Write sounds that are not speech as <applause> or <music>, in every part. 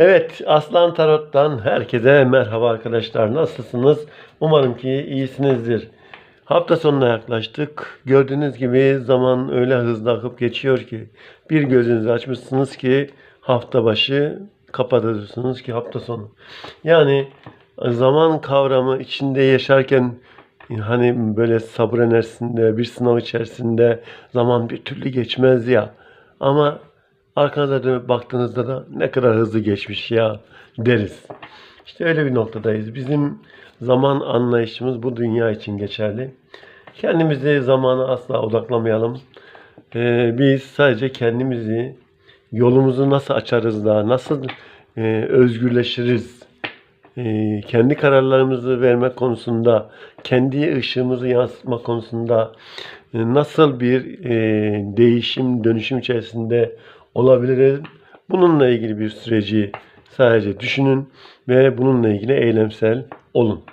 Evet, Aslan Tarot'tan herkese merhaba arkadaşlar. Nasılsınız? Umarım ki iyisinizdir. Hafta sonuna yaklaştık. Gördüğünüz gibi zaman öyle hızlı akıp geçiyor ki bir gözünüzü açmışsınız ki hafta başı kapatıyorsunuz ki hafta sonu. Yani zaman kavramı içinde yaşarken hani böyle sabır enerjisinde bir sınav içerisinde zaman bir türlü geçmez ya. Ama arkanıza dönüp baktığınızda da ne kadar hızlı geçmiş ya deriz. İşte öyle bir noktadayız. Bizim zaman anlayışımız bu dünya için geçerli. Kendimizi zamana asla odaklamayalım. Ee, biz sadece kendimizi, yolumuzu nasıl açarız da, nasıl e, özgürleşiriz, e, kendi kararlarımızı vermek konusunda, kendi ışığımızı yansıtma konusunda e, nasıl bir e, değişim, dönüşüm içerisinde olabiliriz? Bununla ilgili bir süreci sadece düşünün ve bununla ilgili eylemsel olun.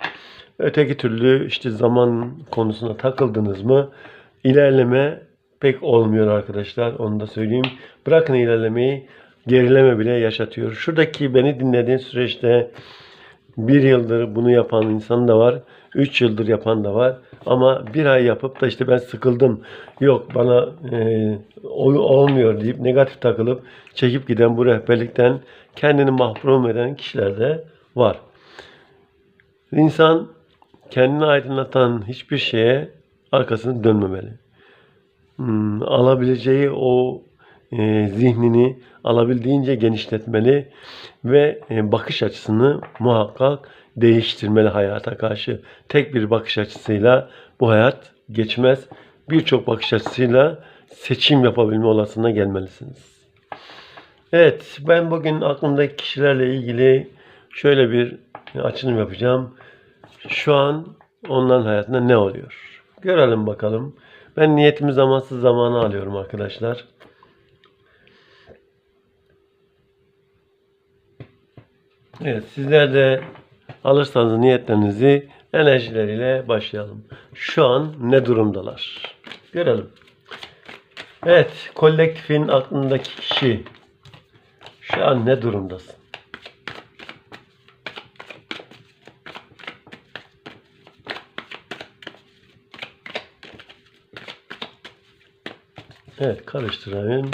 Öteki türlü işte zaman konusuna takıldınız mı ilerleme pek olmuyor arkadaşlar. Onu da söyleyeyim. Bırakın ilerlemeyi gerileme bile yaşatıyor. Şuradaki beni dinlediğin süreçte bir yıldır bunu yapan insan da var. Üç yıldır yapan da var. Ama bir ay yapıp da işte ben sıkıldım. Yok bana e, ol- olmuyor deyip negatif takılıp çekip giden bu rehberlikten kendini mahrum eden kişiler de var. İnsan kendini aydınlatan hiçbir şeye arkasını dönmemeli. Hmm, alabileceği o e, zihnini alabildiğince genişletmeli ve e, bakış açısını muhakkak değiştirmeli hayata karşı. Tek bir bakış açısıyla bu hayat geçmez. Birçok bakış açısıyla seçim yapabilme olasılığına gelmelisiniz. Evet, ben bugün aklımdaki kişilerle ilgili şöyle bir açılım yapacağım. Şu an onların hayatında ne oluyor? Görelim bakalım. Ben niyetimi zamansız zamana alıyorum arkadaşlar. Evet, sizler de alırsanız niyetlerinizi enerjileriyle başlayalım. Şu an ne durumdalar? Görelim. Evet, kolektifin aklındaki kişi şu an ne durumdasın? Evet, karıştırayım.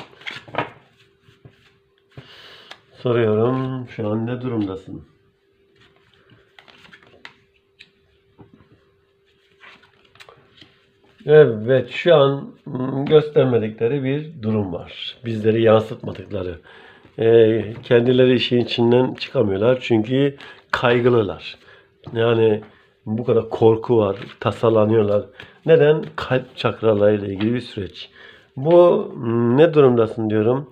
Soruyorum, şu an ne durumdasın? Evet, şu an mm, göstermedikleri bir durum var. Bizleri yansıtmadıkları. Ee, kendileri işin içinden çıkamıyorlar çünkü kaygılılar. Yani bu kadar korku var, tasalanıyorlar. Neden? Kalp çakralarıyla ilgili bir süreç. Bu mm, ne durumdasın diyorum.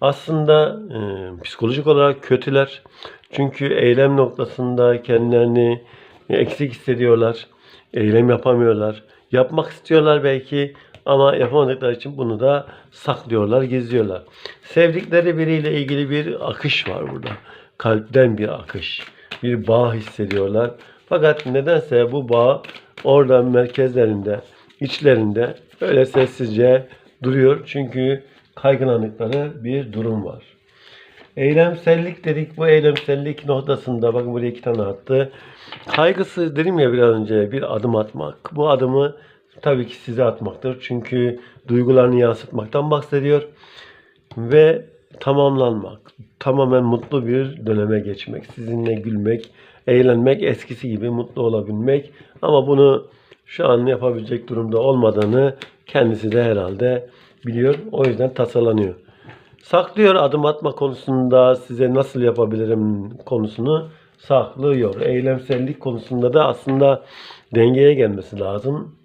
Aslında e, psikolojik olarak kötüler. Çünkü eylem noktasında kendilerini eksik hissediyorlar. Eylem yapamıyorlar. Yapmak istiyorlar belki ama yapamadıkları için bunu da saklıyorlar, gizliyorlar. Sevdikleri biriyle ilgili bir akış var burada. Kalpten bir akış. Bir bağ hissediyorlar. Fakat nedense bu bağ orada merkezlerinde, içlerinde öyle sessizce duruyor. Çünkü kaygılandıkları bir durum var. Eylemsellik dedik. Bu eylemsellik noktasında bakın buraya iki tane attı. Kaygısı dedim ya biraz önce bir adım atmak. Bu adımı tabii ki size atmaktır. Çünkü duygularını yansıtmaktan bahsediyor. Ve tamamlanmak. Tamamen mutlu bir döneme geçmek. Sizinle gülmek, eğlenmek, eskisi gibi mutlu olabilmek. Ama bunu şu an yapabilecek durumda olmadığını kendisi de herhalde biliyor. O yüzden tasalanıyor. Saklıyor adım atma konusunda size nasıl yapabilirim konusunu saklıyor. Eylemsellik konusunda da aslında dengeye gelmesi lazım.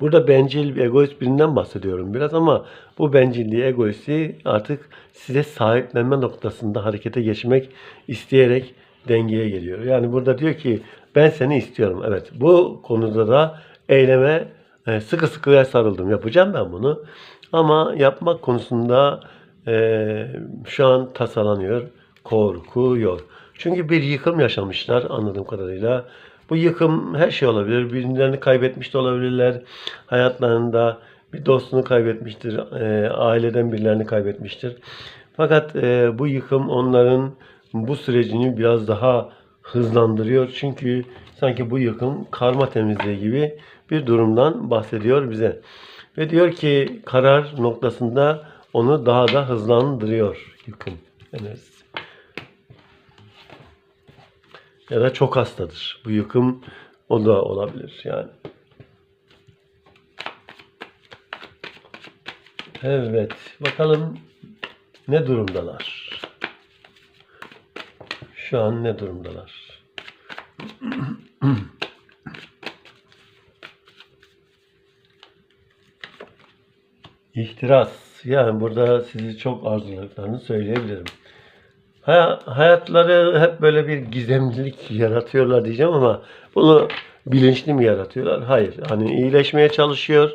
Burada bencil, egoist birinden bahsediyorum biraz ama bu bencilliği, egoisti artık size sahiplenme noktasında harekete geçmek isteyerek dengeye geliyor. Yani burada diyor ki ben seni istiyorum. Evet bu konuda da eyleme e, sıkı sıkıya sarıldım. Yapacağım ben bunu. Ama yapmak konusunda e, şu an tasalanıyor, korkuyor. Çünkü bir yıkım yaşamışlar anladığım kadarıyla. Bu yıkım her şey olabilir. Birilerini kaybetmiş de olabilirler. Hayatlarında bir dostunu kaybetmiştir. e, aileden birilerini kaybetmiştir. Fakat e, bu yıkım onların bu sürecini biraz daha hızlandırıyor. Çünkü sanki bu yıkım karma temizliği gibi bir durumdan bahsediyor bize. Ve diyor ki karar noktasında onu daha da hızlandırıyor yıkım enerjisi. Ya da çok hastadır. Bu yıkım o da olabilir yani. Evet. Bakalım ne durumdalar? Şu an ne durumdalar? İhtiras. Yani burada sizi çok arzuladıklarını söyleyebilirim. Ha- hayatları hep böyle bir gizemlilik yaratıyorlar diyeceğim ama bunu bilinçli mi yaratıyorlar? Hayır. Hani iyileşmeye çalışıyor.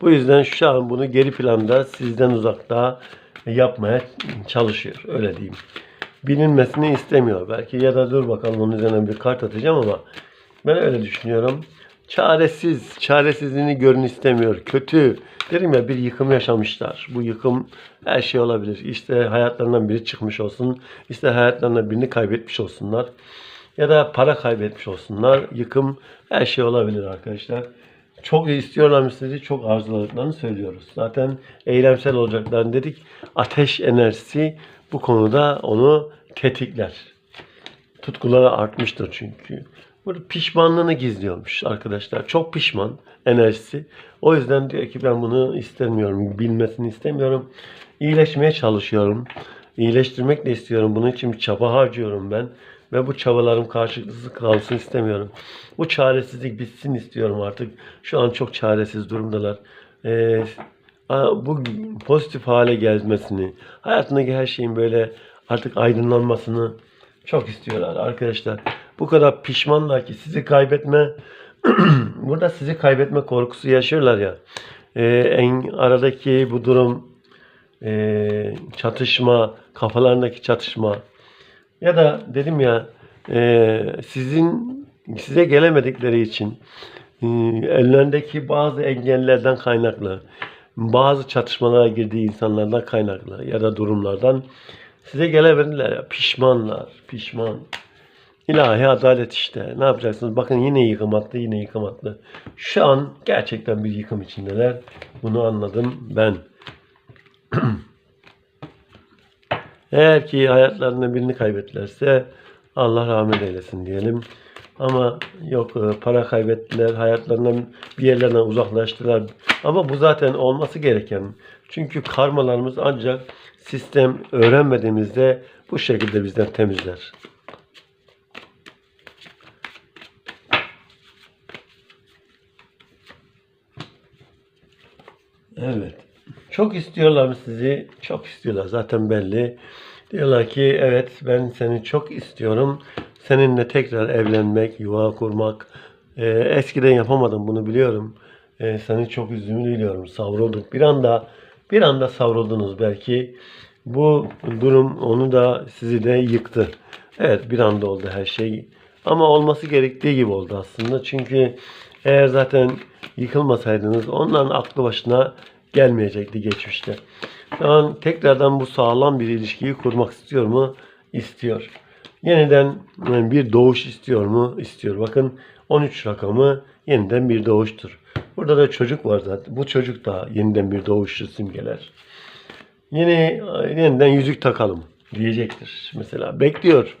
Bu yüzden şu an bunu geri planda sizden uzakta yapmaya çalışıyor. Öyle diyeyim. Bilinmesini istemiyor belki ya da dur bakalım onun üzerine bir kart atacağım ama ben öyle düşünüyorum. Çaresiz, çaresizliğini görün istemiyor. Kötü. Derim ya bir yıkım yaşamışlar. Bu yıkım her şey olabilir. İşte hayatlarından biri çıkmış olsun. İşte hayatlarından birini kaybetmiş olsunlar. Ya da para kaybetmiş olsunlar. Yıkım her şey olabilir arkadaşlar. Çok istiyorlar sizi, çok arzuladıklarını söylüyoruz. Zaten eylemsel olacaklarını dedik. Ateş enerjisi bu konuda onu tetikler tutkuları artmıştır çünkü. Burada pişmanlığını gizliyormuş arkadaşlar. Çok pişman enerjisi. O yüzden diyor ki ben bunu istemiyorum. Bilmesini istemiyorum. İyileşmeye çalışıyorum. İyileştirmek de istiyorum. Bunun için bir çaba harcıyorum ben. Ve bu çabalarım karşılıksız kalsın istemiyorum. Bu çaresizlik bitsin istiyorum artık. Şu an çok çaresiz durumdalar. Ee, bu pozitif hale gelmesini, hayatındaki her şeyin böyle artık aydınlanmasını çok istiyorlar arkadaşlar. Bu kadar pişmanlar ki sizi kaybetme <clears throat> burada sizi kaybetme korkusu yaşıyorlar ya. Ee, en aradaki bu durum ee, çatışma, kafalarındaki çatışma ya da dedim ya ee, sizin size gelemedikleri için ee, ellerindeki bazı engellerden kaynaklı, bazı çatışmalara girdiği insanlardan kaynaklı ya da durumlardan size gelebilirler ya. Pişmanlar, pişman. İlahi adalet işte. Ne yapacaksınız? Bakın yine yıkım attı, yine yıkım attı. Şu an gerçekten bir yıkım içindeler. Bunu anladım ben. <clears throat> Eğer ki hayatlarında birini kaybettilerse Allah rahmet eylesin diyelim. Ama yok e, para kaybettiler, hayatlarından bir yerlerden uzaklaştılar. Ama bu zaten olması gereken. Çünkü karmalarımız ancak sistem öğrenmediğimizde bu şekilde bizden temizler. Evet. Çok istiyorlar sizi? Çok istiyorlar. Zaten belli. Diyorlar ki evet ben seni çok istiyorum. Seninle tekrar evlenmek, yuva kurmak. Ee, eskiden yapamadım bunu biliyorum. Ee, seni çok üzdüğümü biliyorum. Savrulduk. Bir anda bir anda savruldunuz belki. Bu durum onu da sizi de yıktı. Evet bir anda oldu her şey. Ama olması gerektiği gibi oldu aslında. Çünkü eğer zaten yıkılmasaydınız onların aklı başına gelmeyecekti geçmişte. An tekrardan bu sağlam bir ilişkiyi kurmak istiyor mu? İstiyor. Yeniden yani bir doğuş istiyor mu? İstiyor. Bakın 13 rakamı yeniden bir doğuştur. Burada da çocuk var zaten. Bu çocuk da yeniden bir doğuşu simgeler. Yine yeniden yüzük takalım diyecektir. Mesela bekliyor.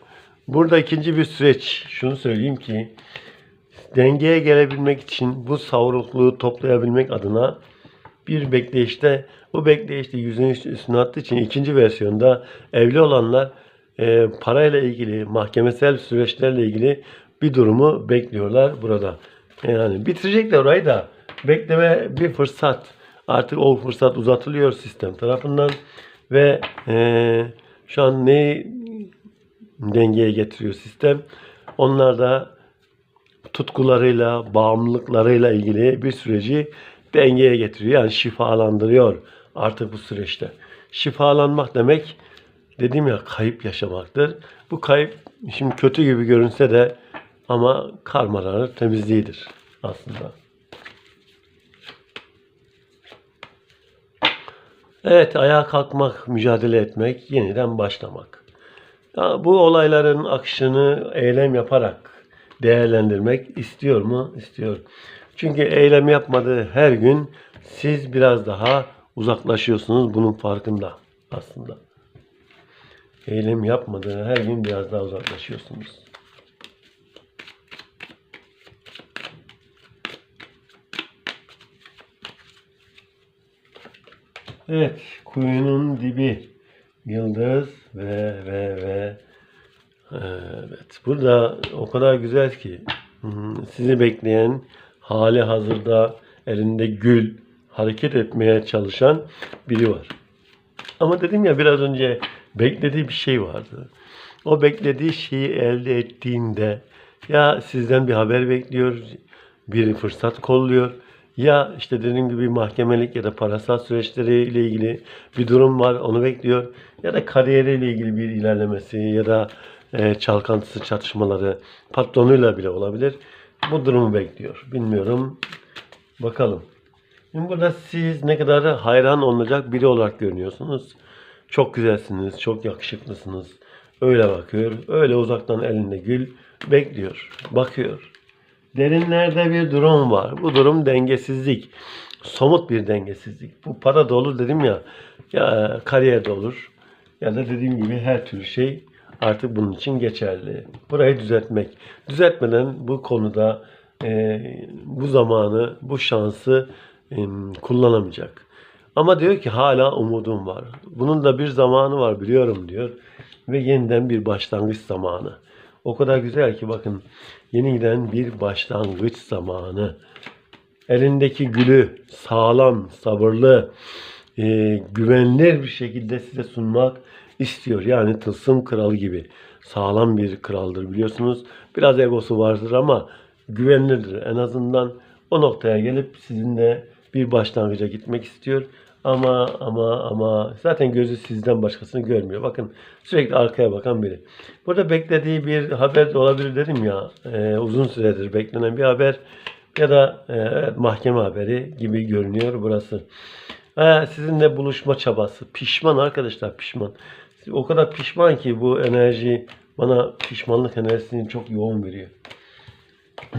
Burada ikinci bir süreç. Şunu söyleyeyim ki dengeye gelebilmek için bu savrukluğu toplayabilmek adına bir bekleyişte bu bekleyişte yüzün üstüne attığı için ikinci versiyonda evli olanlar e, parayla ilgili mahkemesel süreçlerle ilgili bir durumu bekliyorlar burada. Yani bitirecekler orayı da bekleme bir fırsat. Artık o fırsat uzatılıyor sistem tarafından ve e, şu an ne dengeye getiriyor sistem? Onlar da tutkularıyla, bağımlılıklarıyla ilgili bir süreci dengeye getiriyor. Yani şifalandırıyor artık bu süreçte. Şifalanmak demek dediğim ya kayıp yaşamaktır. Bu kayıp şimdi kötü gibi görünse de ama karmaların temizliğidir aslında. Evet, ayağa kalkmak, mücadele etmek, yeniden başlamak. Bu olayların akışını eylem yaparak değerlendirmek istiyor mu? İstiyor. Çünkü eylem yapmadığı her gün siz biraz daha uzaklaşıyorsunuz bunun farkında aslında. Eylem yapmadığı her gün biraz daha uzaklaşıyorsunuz. Evet, kuyunun dibi yıldız ve ve ve evet. Burada o kadar güzel ki sizi bekleyen hali hazırda elinde gül hareket etmeye çalışan biri var. Ama dedim ya biraz önce beklediği bir şey vardı. O beklediği şeyi elde ettiğinde ya sizden bir haber bekliyor, bir fırsat kolluyor ya işte dediğim gibi mahkemelik ya da parasal süreçleriyle ilgili bir durum var onu bekliyor. Ya da kariyeriyle ilgili bir ilerlemesi ya da e, çalkantısı çatışmaları patronuyla bile olabilir. Bu durumu bekliyor. Bilmiyorum. Bakalım. Şimdi burada siz ne kadar hayran olunacak biri olarak görünüyorsunuz. Çok güzelsiniz, çok yakışıklısınız. Öyle bakıyor. Öyle uzaktan elinde gül bekliyor. Bakıyor. Derinlerde bir durum var. Bu durum dengesizlik. Somut bir dengesizlik. Bu para da olur dedim ya. Ya kariyer de olur. Ya da dediğim gibi her türlü şey artık bunun için geçerli. Burayı düzeltmek. Düzeltmeden bu konuda e, bu zamanı, bu şansı e, kullanamayacak. Ama diyor ki hala umudum var. Bunun da bir zamanı var biliyorum diyor. Ve yeniden bir başlangıç zamanı. O kadar güzel ki bakın yeniden bir başlangıç zamanı. Elindeki gülü sağlam, sabırlı, e, güvenilir bir şekilde size sunmak istiyor. Yani tılsım kralı gibi sağlam bir kraldır biliyorsunuz. Biraz egosu vardır ama güvenilirdir. En azından o noktaya gelip sizinle bir başlangıca gitmek istiyor. Ama ama ama zaten gözü sizden başkasını görmüyor. Bakın sürekli arkaya bakan biri. Burada beklediği bir haber olabilir dedim ya. E, uzun süredir beklenen bir haber ya da e, mahkeme haberi gibi görünüyor burası. E, sizinle buluşma çabası. Pişman arkadaşlar pişman. O kadar pişman ki bu enerji bana pişmanlık enerjisini çok yoğun veriyor. <clears throat>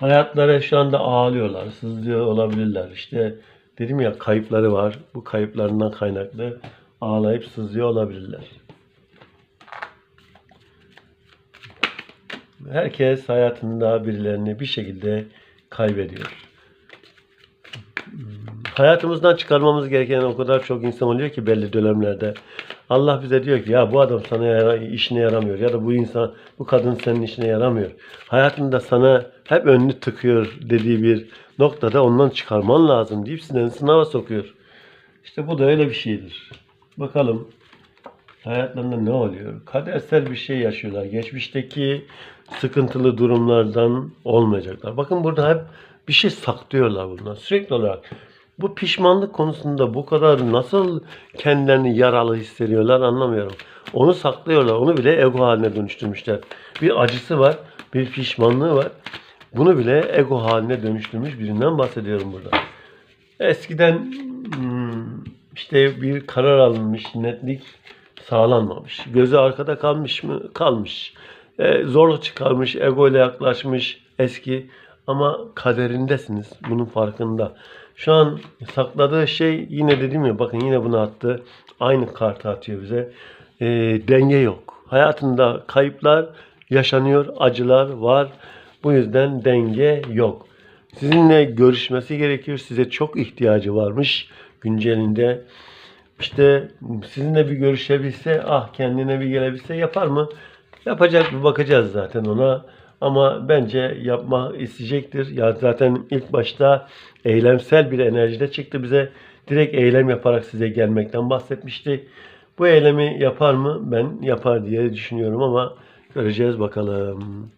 Hayatları şu anda ağlıyorlar, sızlıyor olabilirler. İşte dedim ya kayıpları var. Bu kayıplarından kaynaklı ağlayıp sızlıyor olabilirler. Herkes hayatında birilerini bir şekilde kaybediyor. Hayatımızdan çıkarmamız gereken o kadar çok insan oluyor ki belli dönemlerde. Allah bize diyor ki ya bu adam sana yara, işine yaramıyor ya da bu insan bu kadın senin işine yaramıyor. Hayatında sana hep önünü tıkıyor dediği bir noktada ondan çıkarman lazım deyip seni sınava sokuyor. İşte bu da öyle bir şeydir. Bakalım hayatlarında ne oluyor? Kadersel bir şey yaşıyorlar. Geçmişteki sıkıntılı durumlardan olmayacaklar. Bakın burada hep bir şey saklıyorlar bunlar. Sürekli olarak bu pişmanlık konusunda bu kadar nasıl kendilerini yaralı hissediyorlar anlamıyorum. Onu saklıyorlar. Onu bile ego haline dönüştürmüşler. Bir acısı var, bir pişmanlığı var. Bunu bile ego haline dönüştürmüş birinden bahsediyorum burada. Eskiden hmm, işte bir karar alınmış, netlik sağlanmamış. Gözü arkada kalmış mı? Kalmış. E, zorluk çıkarmış, ego ile yaklaşmış eski ama kaderindesiniz. Bunun farkında. Şu an sakladığı şey yine dedim ya bakın yine bunu attı. Aynı kartı atıyor bize. E, denge yok. Hayatında kayıplar yaşanıyor, acılar var. Bu yüzden denge yok. Sizinle görüşmesi gerekiyor. Size çok ihtiyacı varmış güncelinde. İşte sizinle bir görüşebilse, ah kendine bir gelebilse yapar mı? Yapacak bir bakacağız zaten ona. Ama bence yapma isteyecektir. Ya zaten ilk başta eylemsel bir enerjide çıktı bize. Direkt eylem yaparak size gelmekten bahsetmişti. Bu eylemi yapar mı? Ben yapar diye düşünüyorum ama göreceğiz bakalım.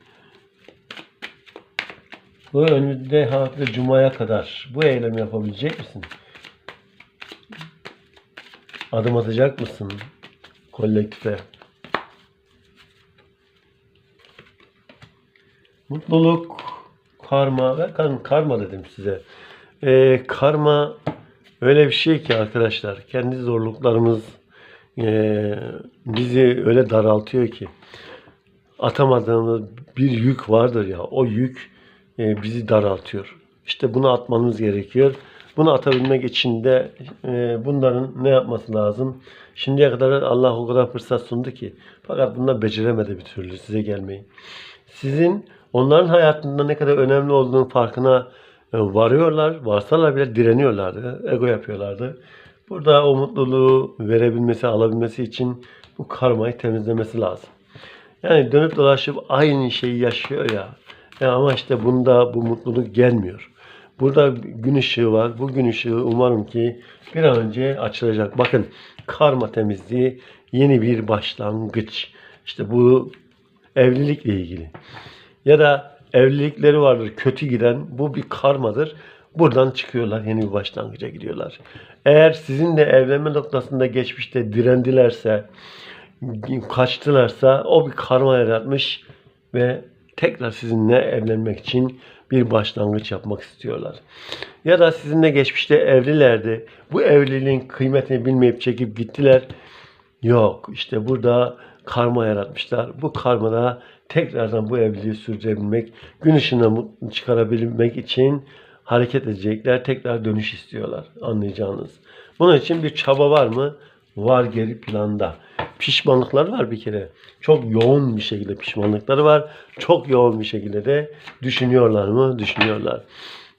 Bu önünde hafta Cuma'ya kadar bu eylemi yapabilecek misin? Adım atacak mısın kolektife? Mutluluk, karma ve karma dedim size. Ee, karma öyle bir şey ki arkadaşlar kendi zorluklarımız eee, bizi öyle daraltıyor ki atamadığımız bir yük vardır ya o yük e, bizi daraltıyor. İşte bunu atmamız gerekiyor. Bunu atabilmek için de e, bunların ne yapması lazım? Şimdiye kadar Allah o kadar fırsat sundu ki fakat bunlar beceremedi bir türlü size gelmeyi. Sizin onların hayatında ne kadar önemli olduğunun farkına e, varıyorlar. Varsalar bile direniyorlardı. Ego yapıyorlardı. Burada o mutluluğu verebilmesi, alabilmesi için bu karmayı temizlemesi lazım. Yani dönüp dolaşıp aynı şeyi yaşıyor ya. E ama işte bunda bu mutluluk gelmiyor. Burada gün ışığı var. Bu gün ışığı umarım ki bir an önce açılacak. Bakın karma temizliği yeni bir başlangıç. İşte bu evlilikle ilgili. Ya da evlilikleri vardır kötü giden bu bir karmadır. Buradan çıkıyorlar yeni bir başlangıca gidiyorlar. Eğer sizin de evlenme noktasında geçmişte direndilerse, kaçtılarsa o bir karma yaratmış ve tekrar sizinle evlenmek için bir başlangıç yapmak istiyorlar. Ya da sizinle geçmişte evlilerdi. Bu evliliğin kıymetini bilmeyip çekip gittiler. Yok işte burada karma yaratmışlar. Bu karmada tekrardan bu evliliği sürdürebilmek, gün ışığına çıkarabilmek için hareket edecekler. Tekrar dönüş istiyorlar anlayacağınız. Bunun için bir çaba var mı? Var geri planda. Pişmanlıkları var bir kere. Çok yoğun bir şekilde pişmanlıkları var. Çok yoğun bir şekilde de düşünüyorlar mı? Düşünüyorlar.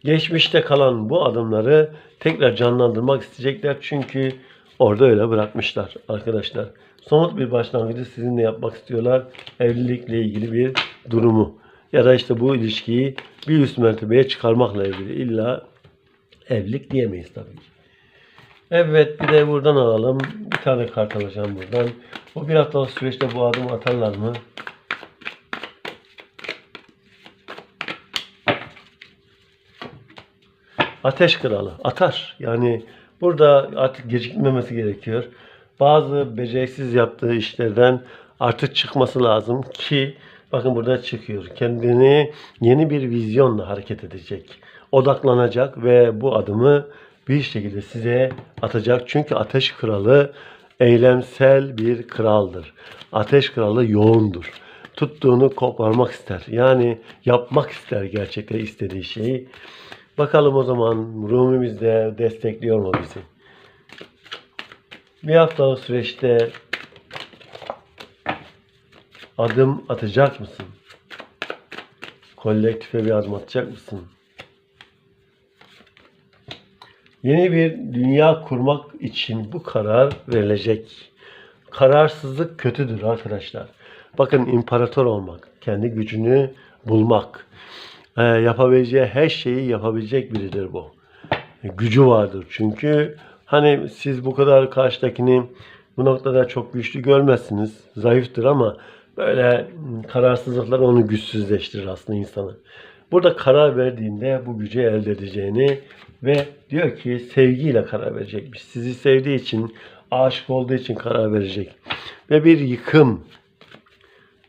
Geçmişte kalan bu adımları tekrar canlandırmak isteyecekler. Çünkü orada öyle bırakmışlar arkadaşlar. Somut bir başlangıcı sizinle yapmak istiyorlar. Evlilikle ilgili bir durumu. Ya da işte bu ilişkiyi bir üst mertebeye çıkarmakla ilgili. İlla evlilik diyemeyiz tabii ki. Evet bir de buradan alalım. Bir tane kart alacağım buradan. Bu bir haftalık süreçte bu adımı atarlar mı? Ateş kralı atar. Yani burada artık gecikmemesi gerekiyor. Bazı beceriksiz yaptığı işlerden artık çıkması lazım ki bakın burada çıkıyor. Kendini yeni bir vizyonla hareket edecek. Odaklanacak ve bu adımı bir şekilde size atacak. Çünkü ateş kralı eylemsel bir kraldır. Ateş kralı yoğundur. Tuttuğunu koparmak ister. Yani yapmak ister gerçekten istediği şeyi. Bakalım o zaman Rumimiz de destekliyor mu bizi? Bir haftalık süreçte adım atacak mısın? Kolektife bir adım atacak mısın? Yeni bir dünya kurmak için bu karar verilecek. Kararsızlık kötüdür arkadaşlar. Bakın imparator olmak, kendi gücünü bulmak, e, yapabileceği her şeyi yapabilecek biridir bu. Gücü vardır çünkü hani siz bu kadar karşıdakini bu noktada çok güçlü görmezsiniz. Zayıftır ama böyle kararsızlıklar onu güçsüzleştirir aslında insanı. Burada karar verdiğinde bu gücü elde edeceğini ve diyor ki sevgiyle karar verecekmiş. Sizi sevdiği için, aşık olduğu için karar verecek. Ve bir yıkım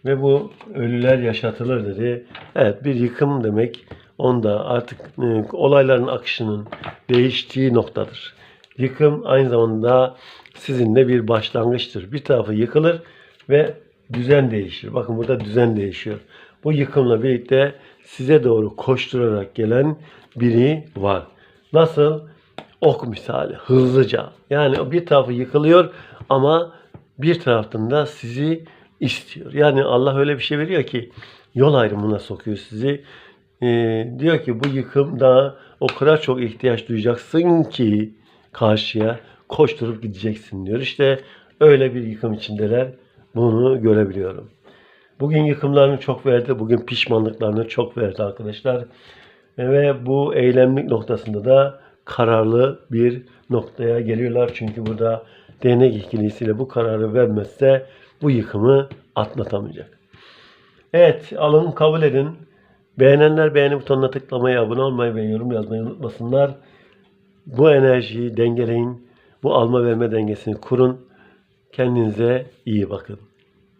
ve bu ölüler yaşatılır dedi. Evet bir yıkım demek onda artık e, olayların akışının değiştiği noktadır. Yıkım aynı zamanda sizinle bir başlangıçtır. Bir tarafı yıkılır ve düzen değişir. Bakın burada düzen değişiyor. Bu yıkımla birlikte size doğru koşturarak gelen biri var. Nasıl? Ok misali hızlıca. Yani bir tarafı yıkılıyor ama bir taraftan da sizi istiyor. Yani Allah öyle bir şey veriyor ki yol ayrımına sokuyor sizi. Ee, diyor ki bu yıkımda o kadar çok ihtiyaç duyacaksın ki karşıya koşturup gideceksin diyor. İşte öyle bir yıkım içindeler. Bunu görebiliyorum. Bugün yıkımlarını çok verdi. Bugün pişmanlıklarını çok verdi arkadaşlar. Ve bu eylemlik noktasında da kararlı bir noktaya geliyorlar. Çünkü burada değnek ikilisiyle bu kararı vermezse bu yıkımı atlatamayacak. Evet alın kabul edin. Beğenenler beğeni butonuna tıklamayı, abone olmayı ve yorum yazmayı unutmasınlar. Bu enerjiyi dengeleyin. Bu alma verme dengesini kurun. Kendinize iyi bakın.